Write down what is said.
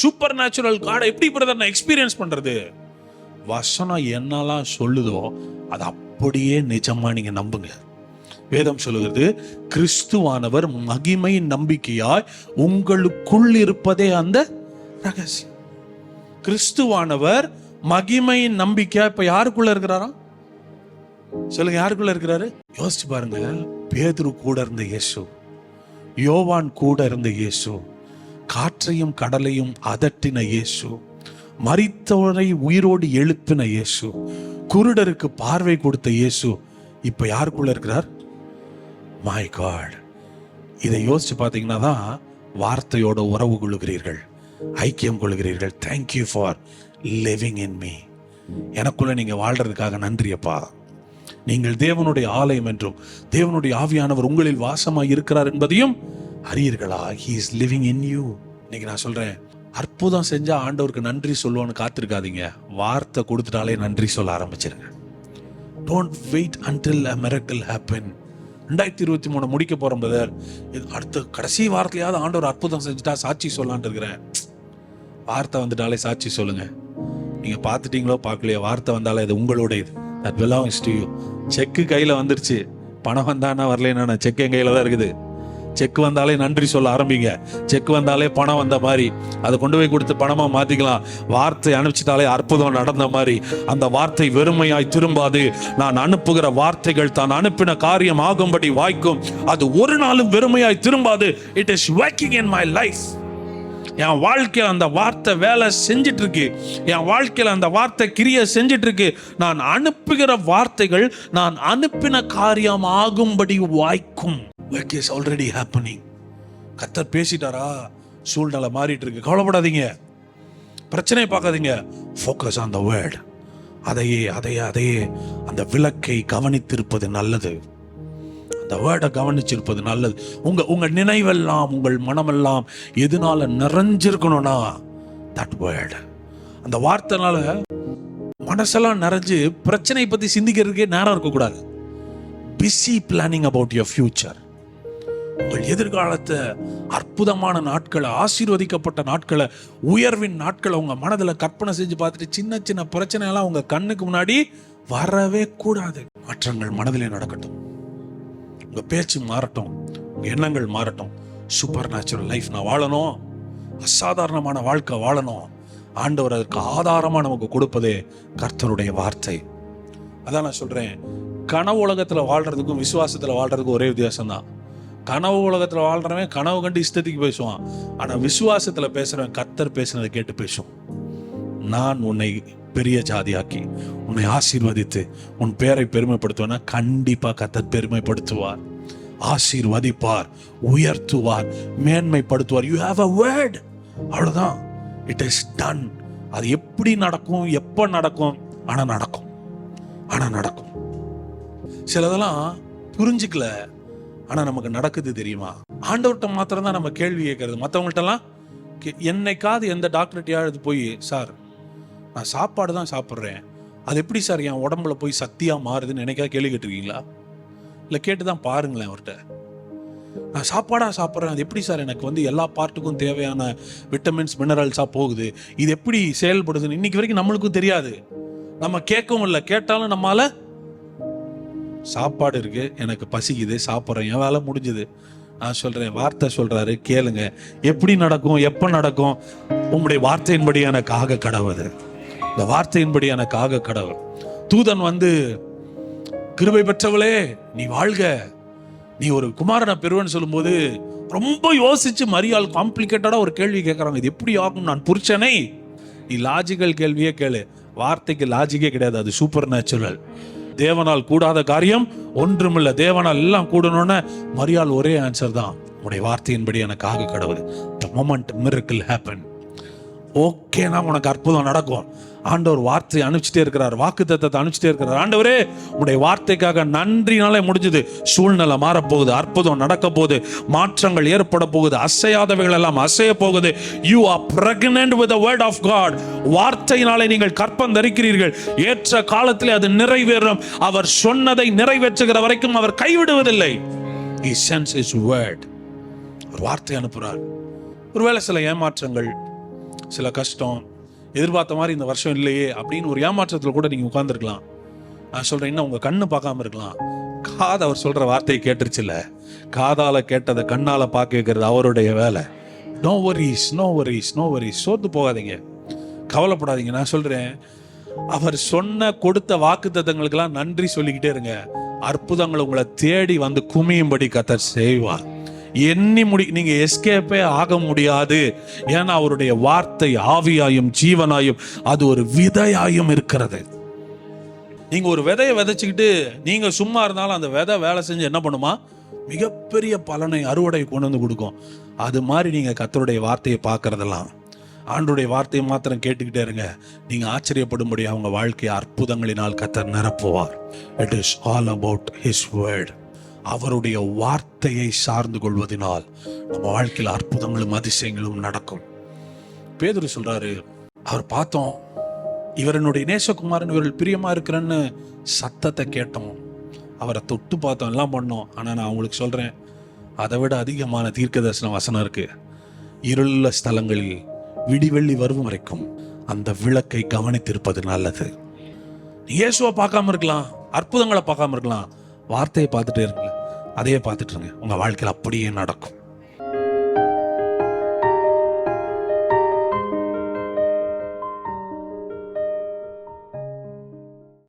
Super natural காடை எப்படி brother நான் எக்ஸ்பீரியன்ஸ் பண்ணுறது வசனம் என்னெல்லாம் சொல்லுதோ அது அப்படியே நிஜமாக நீங்கள் நம்புங்க. வேதம் சொல்லுகிறது கிறிஸ்துவானவர் மகிமை நம்பிக்கையாய் உங்களுக்குள் இருப்பதே அந்த ரகசியம். கிறிஸ்துவானவர் மகிமையின் நம்பிக்கையா இப்ப யாருக்குள்ள இருக்கிறாரா? சொல்லுங்க யாருக்குள்ள இருக்கிறாரு? யோசிச்சு பாருங்க. பேதுரு கூட இருந்த இயேசு யோவான் கூட இருந்த இயேசு காற்றையும் கடலையும் அதட்டின இயேசு. மறித்தவரை உயிரோடு எழுப்பின இயேசு. குருடருக்கு பார்வை கொடுத்த இயேசு இப்ப யாருக்குள்ள இருக்கிறார்? மை காட் இதை யோசிச்சு பார்த்தீங்கன்னா தான் வார்த்தையோட உறவு கொள்கிறீர்கள் ஐக்கியம் கொள்கிறீர்கள் thank you for living in me எனக்குள்ள நீங்க வாழ்றதுக்காக நன்றி அப்பா. நீங்கள் தேவனுடைய ஆலயம் என்றும் தேவனுடைய ஆவியானவர் உங்களில் வாசமாய் இருக்கிறார் என்பதையும் அறியீர்களா? He is living in you இன்னைக்கு நான் சொல்றேன் அற்புதம் செஞ்சா ஆண்டவருக்கு நன்றி சொல்லுவோன்னு காத்திருக்காதீங்க. வார்த்தை கொடுத்துட்டாலே நன்றி சொல்ல ஆரம்பிச்சிருங்க. Don't wait until a miracle happen ரெண்டாயிரத்தி இருபத்தி மூணு முடிக்க போறோம் பிரதர் இது அடுத்த கடைசி வாரத்திலேயாவது ஆண்டவர் அற்புதம் செஞ்சுட்டா சாட்சி சொல்லலான்ட்டு இருக்கிறேன். வார்த்தை வந்துட்டாலே சாட்சி சொல்லுங்க. நீங்க பார்த்துட்டீங்களோ பார்க்கலையோ வார்த்தை வந்தாலே அது உங்களோட இது. That belongs to you cheque கையில் வந்துருச்சு. பணம் வந்தானா வரலன்னா செக் என் கையில் தான் இருக்குது. செக் வந்தாலே நன்றி சொல்ல ஆரம்பிங்க. செக் வந்தாலே பணம் வந்த மாதிரி. அதை கொண்டு போய் கொடுத்து பணமாக மாற்றிக்கலாம் வார்த்தை அனுப்பிச்சிட்டாலே அற்புதம் நடந்த மாதிரி. அந்த வார்த்தை வெறுமையாய் திரும்பாது. நான் அனுப்புகிற வார்த்தைகள் தான் அனுப்பின காரியம் ஆகும்படி வாய்க்கும். அது ஒரு நாளும் வெறுமையாய் திரும்பாது. It is working in my life என் வாழ்க்கையில் அந்த வார்த்தை வேலை செஞ்சிட்டு இருக்கு என் வாழ்க்கையில் அந்த வார்த்தை கிரிய செஞ்சிட்டு இருக்கு நான் அனுப்புகிற வார்த்தைகள் நான் அனுப்பின காரியம் ஆகும்படி வாய்க்கும். ஒர்க் இஸ் ஆல்ரெடி ஹேப்பனிங் கத்தர் பேசிட்டாரா? சூழ்நிலை மாறிட்டு இருக்கு கவலைப்படாதீங்க. பிரச்சனையை பார்க்காதீங்க. ஃபோக்கஸ் ஆன் த வேர்டு அதையே அதையே அதையே. அந்த விளக்கை கவனித்திருப்பது நல்லது. அந்த வேர்டை கவனிச்சிருப்பது நல்லது. உங்கள் உங்கள் நினைவெல்லாம் உங்கள் மனமெல்லாம் எதனால நிறைஞ்சிருக்கணும்னா தட் வேர்டு அந்த வார்த்தைனால மனசெல்லாம் நிறைஞ்சு பிரச்சனையை பற்றி சிந்திக்கிறதுக்கே நேரம் இருக்கக்கூடாது. Busy planning about your future உங்கள் எதிர்காலத்தை அற்புதமான நாட்களை ஆசீர்வதிக்கப்பட்ட நாட்களை உயர்வின் நாட்களை உங்கள் மனதில் கற்பனை செஞ்சு பார்த்துட்டு சின்ன சின்ன பிரச்சனை எல்லாம் கண்ணுக்கு முன்னாடி வரவே கூடாது. மாற்றங்கள் மனதிலே நடக்கட்டும். உங்க பேச்சு மாறட்டும். உங்கள் எண்ணங்கள் மாறட்டும். சூப்பர் நேச்சுரல் லைஃப் நான் வாழணும். அசாதாரணமான வாழ்க்கை வாழணும். ஆண்டவர் அதற்கு ஆதாரமா நமக்கு கொடுப்பதே கர்த்தருடைய வார்த்தை. அதான் நான் சொல்றேன். கனவு உலகத்துல வாழ்கிறதுக்கும் விசுவாசத்துல வாழ்றதுக்கும் ஒரே வித்தியாசம் தான் கனவு உலகத்தில் வாழ்றவன் கனவு கண்டு இஷ்டத்துக்கு பேசுவான். ஆனால் விசுவாசத்தில் பேசுகிறவன் கத்தர் பேசுனதை கேட்டு பேசும் நான் உன்னை பெரிய ஜாதியாக்கி உன்னை ஆசீர்வதித்து உன் பேரை பெருமைப்படுத்துவேன்னா கண்டிப்பாக கத்தர் பெருமைப்படுத்துவார். ஆசீர்வதிப்பார் உயர்த்துவார் மேன்மைப்படுத்துவார். யூ ஹாவ் அ வேர்ட் அவ்வளோதான் இட் இஸ் டன் அது எப்படி நடக்கும் எப்போ நடக்கும்? ஆனால் நடக்கும். ஆனால் நடக்கும். சிலதெல்லாம் புரிஞ்சுக்கல. ஆனா நமக்கு நடக்குது தெரியுமா? ஆண்டவர்கிட்ட மாத்திரம் தான் நம்ம கேள்வி கேட்கறது. மற்றவங்கள்ட்டலாம் என்னைக்காவது எந்த டாக்டர்கிட்டயாவது போய் சார் நான் சாப்பாடு தான் சாப்பிட்றேன். அது எப்படி சார் என் உடம்புல போய் சக்தியாக மாறுதுன்னு என்னைக்கா கேள்வி கேட்டிருக்கீங்களா? இல்லை கேட்டு தான் பாருங்களேன் அவர்கிட்ட. நான் சாப்பாடாக சாப்பிட்றேன். அது எப்படி சார் எனக்கு வந்து எல்லா பார்ட்டுக்கும் தேவையான விட்டமின்ஸ் மினரல்ஸாக போகுது. இது எப்படி செயல்படுதுன்னு இன்னைக்கு வரைக்கும் நம்மளுக்கும் தெரியாது. நம்ம கேட்கவும் இல்லை. கேட்டாலும் நம்மால சாப்பாடு இருக்கு எனக்கு பசிக்குது சாப்பிட்றேன் என் வேலை முடிஞ்சுது. நான் சொல்றேன் வார்த்தை சொல்றாரு கேளுங்க. எப்படி நடக்கும் எப்போ நடக்கும்? உங்களுடைய வார்த்தையின்படி எனக்கு ஆக கடவுது இந்த வார்த்தையின்படி எனக்கு ஆக கடவுள். தூதன் வந்து கிருபை பெற்றவளே நீ வாழ்க. நீ ஒரு குமாரனை பெறுவன்னு சொல்லும்போது ரொம்ப யோசிச்சு மரியாள் காம்ப்ளிகேட்டடா ஒரு கேள்வி கேட்கறாங்க இது எப்படி ஆகும் நான் புரிச்சனை. நீ லாஜிக்கல் கேள்வியே கேளு. வார்த்தைக்கு லாஜிக்கே கிடையாது அது சூப்பர் நேச்சுரல் தேவனால் கூடாத காரியம் ஒன்றுமில்ல. தேவனால் எல்லாம் கூடணும்னு மரியாள் ஒரே ஆன்சர் தான். உடைய வார்த்தையின்படி எனக்கு ஆக கடவுள் த மொமெண்ட் மிரக்கிள் ஹேப்பன் ஓகேனா உனக்கு அற்புதம் நடக்கும். ஆண்டவர் வார்த்தை அனுப்பிச்சிட்டே இருக்கிறார் வாக்கு தத்தத்தை அனுப்பிச்சிட்டே இருக்கிறார். ஆண்டவரே உடைய வார்த்தைக்காக நன்றினாலே முடிஞ்சது. சூழ்நிலை மாறப்போகுது அற்புதம் நடக்க போகுது மாற்றங்கள் ஏற்பட போகுது அசையாதவைகள் எல்லாம் அசைய போகுது. You are pregnant with word of God வார்த்தையினாலே நீங்கள் கற்பம் தரிக்கிறீர்கள். ஏற்ற காலத்திலே அது நிறைவேறும். அவர் சொன்னதை நிறைவேற்றுகிற வரைக்கும் அவர் கைவிடுவதில்லை. He சென்ஸ் இஸ் வேர்ட் ஒரு வார்த்தை அனுப்புகிறார் ஒருவேளை சில ஏமாற்றங்கள் சில கஷ்டம் எதிர்பார்த்த மாதிரி இந்த வருஷம் இல்லையே அப்படின்னு ஒரு ஏமாற்றத்தில் கூட நீங்கள் உட்காந்துருக்கலாம் நான் சொல்கிறேன் இன்னும் உங்கள் கண்ணு பார்க்காம இருக்கலாம். காது அவர் சொல்கிற வார்த்தையை கேட்டுருச்சுல்ல? காதால் கேட்டதை கண்ணால் பார்க்க வைக்கிறது அவருடைய வேலை. No worries no worries no worries சோர்ந்து போகாதீங்க. கவலைப்படாதீங்க. நான் சொல்கிறேன் அவர் சொன்ன கொடுத்த வாக்குத்தத்தங்களுக்கெல்லாம் நன்றி சொல்லிக்கிட்டே இருங்க. அற்புதங்கள் உங்களை தேடி வந்து குமியும்படி கத்தர் செய்வார். எண்ணி முடி நீங்க எஸ்கேப்பே ஆக முடியாது. ஏன்னா அவருடைய வார்த்தை ஆவியாயும் ஜீவனாயும் அது ஒரு விதையாயும் இருக்கிறது. நீங்க ஒரு விதையை விதைச்சுக்கிட்டு நீங்க சும்மா இருந்தாலும் அந்த விதை வேலை செஞ்சு என்ன பண்ணுமா? மிகப்பெரிய பலனை அறுவடை கொண்டு வந்து கொடுக்கும். அது மாதிரி நீங்க கத்தருடைய வார்த்தையை பார்க்கறதெல்லாம். ஆண்டுடைய வார்த்தையை மாத்திரம் கேட்டுக்கிட்டே இருங்க. நீங்க ஆச்சரியப்படும்படி அவங்க வாழ்க்கையை அற்புதங்களினால் கத்தர் நிரப்புவார். It is all about his word அவருடைய வார்த்தையை சார்ந்து கொள்வதனால் நம்ம வாழ்க்கையில் அற்புதங்களும் அதிசயங்களும் நடக்கும். பேதுரு சொல்றாரு அவர் பார்த்தோம் இவர் என்னுடைய நேசகுமாரன் இவர்கள் பிரியமா இருக்கிறேன்னு சத்தத்தை கேட்டோம். அவரை தொட்டு பார்த்தோம் எல்லாம் பண்ணோம். ஆனால் நான் அவங்களுக்கு சொல்றேன் அதை விட அதிகமான தீர்க்க தரிசன வசனம் இருக்கு. இருளுள்ள ஸ்தலங்களில் விடிவெள்ளி வரும் வரைக்கும் அந்த விளக்கை கவனித்திருப்பது நல்லது. இயேசுவை பார்க்காம இருக்கலாம் அற்புதங்களை பார்க்காம இருக்கலாம். வார்த்தையை பார்த்துட்டே இருக்கலாம் அதையே பார்த்துட்ருங்க உங்கள் வாழ்க்கையில் அப்படியே நடக்கும்.